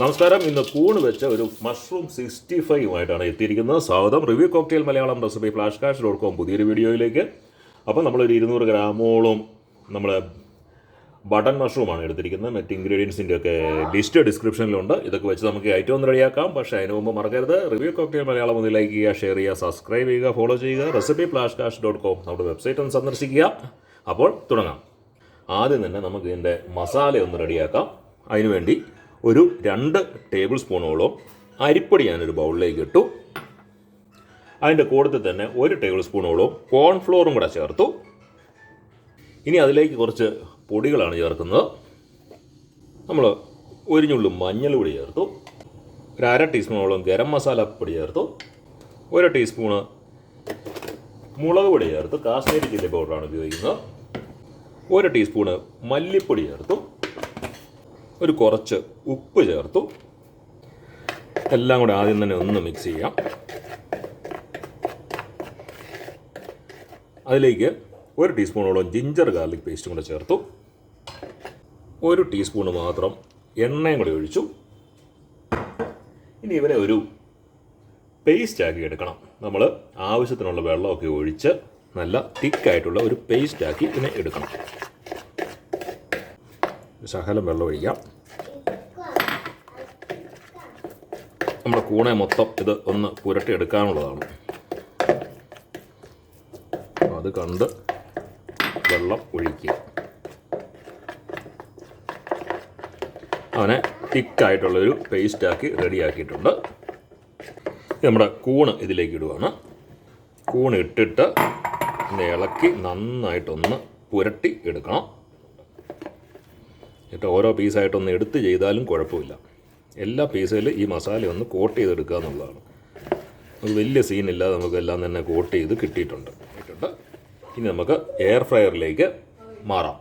നമസ്കാരം. ഇന്ന് കൂണ് വെച്ച ഒരു മഷ്റൂം സിക്സ്റ്റി ഫൈവുമായിട്ടാണ് എത്തിയിരിക്കുന്നത്. സ്വാഗതം. Review cocktail Malayalam recipe flash cash dot പുതിയൊരു വീഡിയോയിലേക്ക്. അപ്പോൾ നമ്മളൊരു ഇരുന്നൂറ് ഗ്രാമോളം നമ്മൾ ബട്ടൺ മഷ്റൂമാണ് എടുത്തിരിക്കുന്നത്. മറ്റ് ഇൻഗ്രീഡിയൻസിന്റെ ഒക്കെ ലിസ്റ്റ് ഡിസ്ക്രിപ്ഷനിലുണ്ട് ഇതൊക്കെ വെച്ച് നമുക്ക് ഏറ്റവും ഒന്ന് റെഡിയാക്കാം. പക്ഷേ അതിന് മുമ്പ് മറക്കരുത്. റിവ്യൂ കോക്ടെയിൽ മലയാളം ഒന്ന് ലൈക്ക് ചെയ്യുക ഷെയർ ചെയ്യുക സബ്സ്ക്രൈബ് ചെയ്യുക ഫോളോ ചെയ്യുക. Recipe flash cash dot com നമ്മുടെ വെബ്സൈറ്റ് ഒന്ന് സന്ദർശിക്കുക. അപ്പോൾ തുടങ്ങാം. ആദ്യം തന്നെ നമുക്ക് ഇതിന്റെ മസാല ഒന്ന് റെഡിയാക്കാം. അതിനുവേണ്ടി ഒരു രണ്ട് ടേബിൾ സ്പൂണോളം അരിപ്പൊടി ഞാനൊരു ബൗളിലേക്ക് ഇട്ടു. അതിന്റെ കൂട്ടത്തിൽ തന്നെ ഒരു ടേബിൾ സ്പൂണോളം കോൺഫ്ലോറും കൂടെ ചേർത്തു. ഇനി അതിലേക്ക് കുറച്ച് പൊടികളാണ് ചേർക്കുന്നത്. നമ്മൾ ഒരു മഞ്ഞൾ പൊടി ചേർത്തു. ഒരു അര ടീസ്പൂണോളം ഗരം മസാല പൊടി ചേർത്തു. ഒരു ടീസ്പൂണ് മുളക് പൊടി ചേർത്ത്. കാശ്മീരി ചില്ലി പൗഡറാണ് ഉപയോഗിക്കുന്നത്. ഒരു ടീസ്പൂണ് മല്ലിപ്പൊടി ചേർത്തു. ഒരു കുറച്ച് ഉപ്പ് ചേർത്തു. എല്ലാം കൂടെ ആദ്യം തന്നെ ഒന്ന് മിക്സ് ചെയ്യാം. അതിലേക്ക് ഒരു ടീസ്പൂണോളം ജിഞ്ചർ ഗാർലിക് പേസ്റ്റും കൂടെ ചേർത്തു. ഒരു ടീസ്പൂണ് മാത്രം എണ്ണയും കൂടി ഒഴിച്ചു. ഇനി ഇവരെ ഒരു പേസ്റ്റ് ആക്കി എടുക്കണം. നമ്മൾ ആവശ്യത്തിനുള്ള വെള്ളമൊക്കെ ഒഴിച്ച് നല്ല തിക്കായിട്ടുള്ള ഒരു പേസ്റ്റ് ആക്കി ഇതിനെ എടുക്കണം. ശകലം വെള്ളം ഒഴിക്കാം. നമ്മുടെ കൂണെ മൊത്തം ഇത് ഒന്ന് പുരട്ടി എടുക്കാനുള്ളതാണ്. അത് കണ്ട് വെള്ളം ഒഴിക്കുക. അവനെ തിക്കായിട്ടുള്ളൊരു പേസ്റ്റാക്കി റെഡിയാക്കിയിട്ടുണ്ട്. നമ്മുടെ കൂണ് ഇതിലേക്ക് ഇടുവാണ്. കൂണ് ഇട്ടിട്ട് ഇളക്കി നന്നായിട്ടൊന്ന് പുരട്ടി എടുക്കണം. എന്നിട്ട് ഓരോ പീസായിട്ടൊന്ന് എടുത്ത് ചെയ്താലും കുഴപ്പമില്ല. എല്ലാ പീസിലും ഈ മസാല ഒന്ന് കോട്ട് ചെയ്തെടുക്കുക എന്നുള്ളതാണ്. അത് വലിയ സീനില്ലാതെ നമുക്ക് എല്ലാം തന്നെ കോട്ട് ചെയ്ത് കിട്ടിയിട്ടുണ്ട്. കിട്ടിയിട്ടുണ്ട്. ഇനി നമുക്ക് എയർ ഫ്രയറിലേക്ക് മാറാം.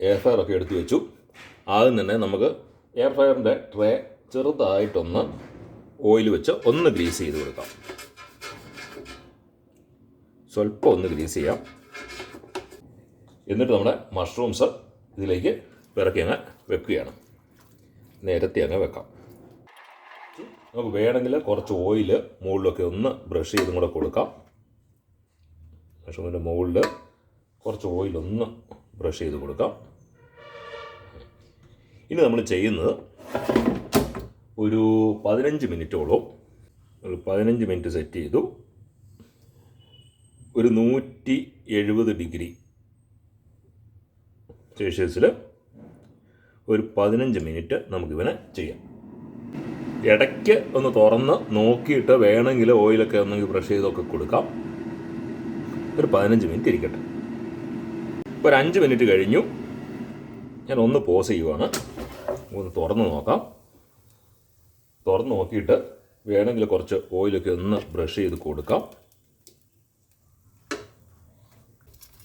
എയർ ഫ്രയറൊക്കെ എടുത്തു വെച്ചു. ആദ്യം തന്നെ നമുക്ക് എയർ ഫ്രയറിന്റെ ട്രേ ചെറുതായിട്ടൊന്ന് ഓയിൽ വെച്ച് ഒന്ന് ഗ്രീസ് ചെയ്ത് കൊടുക്കാം. സ്വല്പം ഒന്ന് ഗ്രീസ് ചെയ്യാം. എന്നിട്ട് നമ്മുടെ മഷ്റൂംസ് ഇതിലേക്ക് പിറക്കി അങ്ങ് വെക്കുകയാണ്. നേരത്തെ അങ്ങ് വെക്കാം. നമുക്ക് വേണമെങ്കിൽ കുറച്ച് ഓയിൽ മുകളിലൊക്കെ ഒന്ന് ബ്രഷ് ചെയ്തും കൂടെ കൊടുക്കാം. മഷ്റൂമിന്റെ മുകളിൽ കുറച്ച് ഓയിൽ ഒന്ന് ബ്രഷ് ചെയ്ത് കൊടുക്കാം. ഇനി നമ്മൾ ചെയ്യുന്നത് ഒരു പതിനഞ്ച് മിനിറ്റോളം ഒരു പതിനഞ്ച് മിനിറ്റ് സെറ്റ് ചെയ്തു. ഒരു നൂറ്റി എഴുപത് ഡിഗ്രി സെൽഷ്യസിൽ ഒരു പതിനഞ്ച് മിനിറ്റ് നമുക്കിവനെ ചെയ്യാം. ഇടയ്ക്ക് ഒന്ന് തുറന്ന് നോക്കിയിട്ട് വേണമെങ്കിൽ ഓയിലൊക്കെ ഒന്നെങ്കിൽ ബ്രഷ് ചെയ്തൊക്കെ കൊടുക്കാം. ഒരു പതിനഞ്ച് മിനിറ്റ് ഇരിക്കട്ടെ. ഒരു അഞ്ച് മിനിറ്റ് കഴിഞ്ഞു. ഞാൻ ഒന്ന് പോസ് ചെയ്യുവാണ്. ഒന്ന് തുറന്ന് നോക്കാം. തുറന്ന് നോക്കിയിട്ട് വേണമെങ്കിൽ കുറച്ച് ഓയിലൊക്കെ ഒന്ന് ബ്രഷ് ചെയ്ത് കൊടുക്കാം.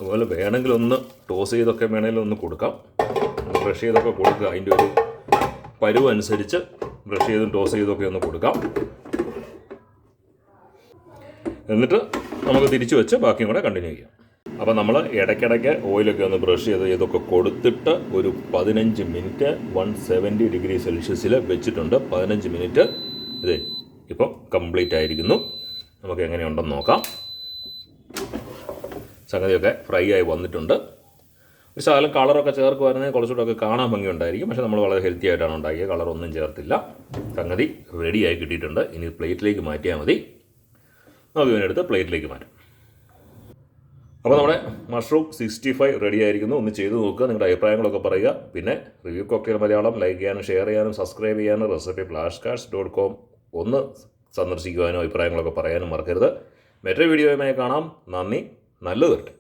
അതുപോലെ വേണമെങ്കിൽ ഒന്ന് ടോസ് ചെയ്തൊക്കെ വേണമെങ്കിൽ ഒന്ന് കൊടുക്കാം. ബ്രഷ് ചെയ്തൊക്കെ കൊടുക്കുക. അതിന്റെ ഒരു പരുവ് അനുസരിച്ച് ബ്രഷ് ചെയ്തും ടോസ് ചെയ്തൊക്കെ ഒന്ന് കൊടുക്കാം. എന്നിട്ട് നമുക്ക് തിരിച്ചു വെച്ച് ബാക്കിയും കൂടെ കണ്ടിന്യൂ ചെയ്യാം. അപ്പോൾ നമ്മൾ ഇടയ്ക്കിടയ്ക്ക് ഓയിലൊക്കെ ഒന്ന് ബ്രഷ് ചെയ്ത് ഇതൊക്കെ കൊടുത്തിട്ട് ഒരു പതിനഞ്ച് മിനിറ്റ് വൺ സെവന്റി ഡിഗ്രി സെൽഷ്യസിൽ വെച്ചിട്ടുണ്ട്. പതിനഞ്ച് മിനിറ്റ് ഇത് ഇപ്പോൾ കംപ്ലീറ്റ് ആയിരിക്കുന്നു. നമുക്ക് എങ്ങനെയുണ്ടെന്ന് നോക്കാം. സംഗതിയൊക്കെ ഫ്രൈ ആയി വന്നിട്ടുണ്ട്. ഒരു ശകലം കളറൊക്കെ ചേർക്കുമായിരുന്നെങ്കിൽ കുറച്ചുകൂടെ ഒക്കെ കാണാൻ ഭംഗിയുണ്ടായിരിക്കും. പക്ഷേ നമ്മൾ വളരെ ഹെൽത്തി ആയിട്ടാണ് ഉണ്ടാക്കിയത്. കളറൊന്നും ചേർത്തില്ല. സംഗതി റെഡിയായി കിട്ടിയിട്ടുണ്ട്. ഇനി പ്ലേറ്റിലേക്ക് മാറ്റിയാൽ മതി. നമുക്ക് ഇതിനെടുത്ത് പ്ലേറ്റിലേക്ക് മാറ്റാം. അപ്പോൾ നമ്മുടെ മഷ്റൂം സിക്സ്റ്റി ഫൈവ് റെഡി ആയിരിക്കുന്നു. ഒന്ന് ചെയ്തു നോക്കുക. നിങ്ങളുടെ അഭിപ്രായങ്ങളൊക്കെ പറയുക. പിന്നെ റിവ്യൂ കോക്ടെയിൽ മലയാളം ലൈക്ക് ചെയ്യാനും ഷെയർ ചെയ്യാനും സബ്സ്ക്രൈബ് ചെയ്യാനും recipe flash cards dot com ഒന്ന് സന്ദർശിക്കുവാനും അഭിപ്രായങ്ങളൊക്കെ പറയാനും മറക്കരുത്. മറ്റൊരു വീഡിയോയുമായി കാണാം. നന്ദി. നല്ലത് വരട്ടെ